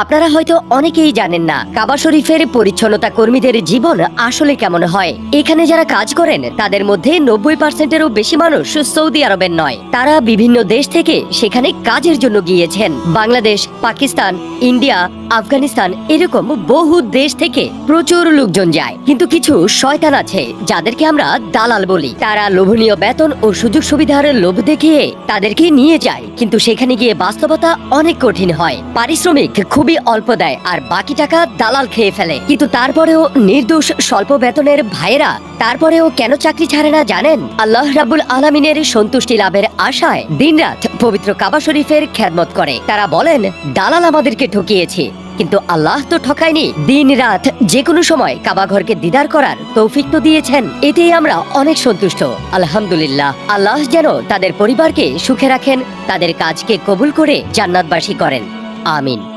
আপনারা হয়তো অনেকেই জানেন না, কাবা শরীফের পরিচ্ছন্নতা কর্মীদের জীবন আসলে কেমন হয়। এখানে যারা কাজ করেন, তাদের মধ্যে নব্বই পার্সেন্টেরও বেশি মানুষ সৌদি আরবের নয়। তারা বিভিন্ন দেশ থেকে সেখানে কাজের জন্য গিয়েছেন। বাংলাদেশ, পাকিস্তান, ইন্ডিয়া, আফগানিস্তান এরকম বহু দেশ থেকে প্রচুর লোকজন যায়। কিন্তু কিছু শয়তান আছে, যাদেরকে আমরা দালাল বলি। তারা লোভনীয় বেতন ও সুযোগ সুবিধার লোভ দেখিয়ে তাদেরকে নিয়ে যায়। কিন্তু সেখানে গিয়ে বাস্তবতা অনেক কঠিন হয়। পারিশ্রমিক খুবই অল্প দেয়, আর বাকি টাকা দালাল খেয়ে ফেলে। কিন্তু তারপরেও নির্দোষ স্বল্প বেতনের ভাইয়েরা, তারপরেও কেন চাকরি ছাড়ে না জানেন? আল্লাহ রাবুল আলমিনের সন্তুষ্টি লাভের আশায় দিনরাত পবিত্র কাবা শরীফের খেদমত করে। তারা বলেন, দালাল আমাদেরকে ঠকিয়েছে। কিন্তু আল্লাহ তো ঠকায়নি। দিন রাত যে কোনো সময় কাবা ঘরকে দিদার করার তৌফিক তো দিয়েছেন। এতেই আমরা অনেক সন্তুষ্ট। আলহামদুলিল্লাহ। আল্লাহ যেন তাদের পরিবারকে সুখে রাখেন, তাদের কাজকে কবুল করে জান্নাতবাসী করেন। আমিন।